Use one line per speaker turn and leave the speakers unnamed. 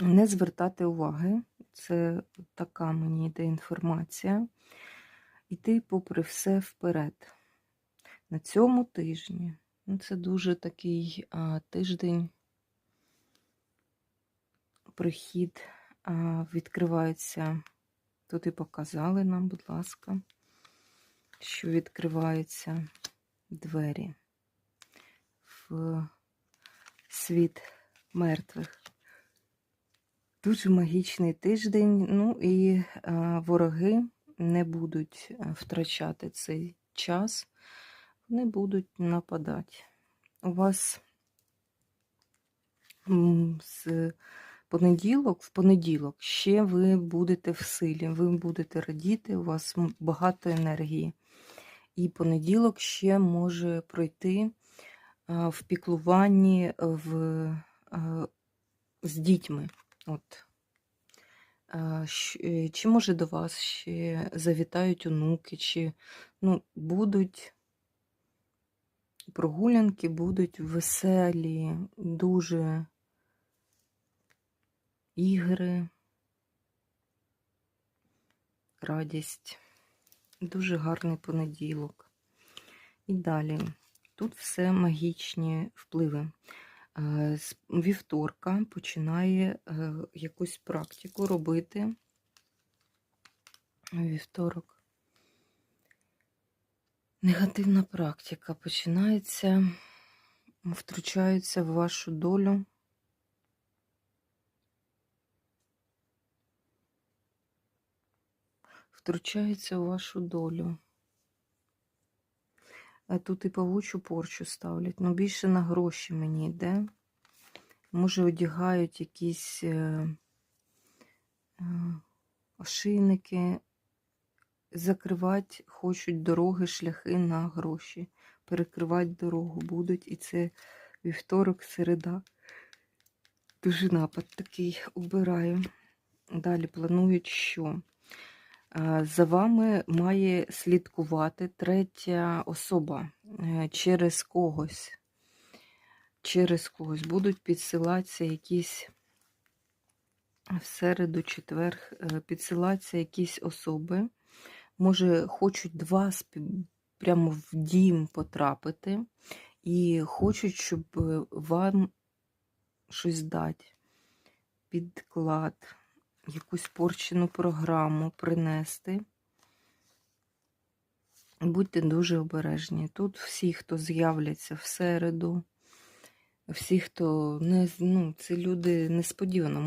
не звертати уваги. Це така мені йде інформація. Іти попри все вперед. На цьому тижні. Ну, це дуже такий а, тиждень. Прихід а, відкривається. Тут і показали нам, будь ласка, що відкриваються двері в світ мертвих. Дуже магічний тиждень. Ну і а, вороги не будуть втрачати цей час, вони будуть нападати. У вас з понеділок, в понеділок ще ви будете в силі, ви будете радіти, у вас багато енергії. І понеділок ще може пройти в піклуванні в, з дітьми. От. Е, Чи може до вас ще завітають онуки, чи ну, будуть прогулянки, будуть веселі, дуже ігри, радість. Дуже гарний понеділок. І далі. Тут все магічні впливи. Е, З вівторка починає е, якусь практику робити. Вівторок. Негативна практика починається, втручається в вашу долю. Втручається у вашу долю. Тут і павучу порчу ставлять. Ну, більше на гроші мені йде. Може, одягають якісь е, е, ошийники, закривати хочуть дороги, шляхи на гроші. Перекривати дорогу будуть. І це вівторок, середа. Дуже напад такий убираю. Далі планують, що за вами має слідкувати третя особа е, через когось. Через когось будуть підсилатися якісь в середу, четвер, е, підсилатися якісь особи. Може, хочуть вас прямо в дім потрапити і хочуть, щоб е, вам щось дати. Підклад, якусь порчену програму принести. Будьте дуже обережні. Тут всі, хто з'являться в середу, всі, хто не ну, це люди несподівано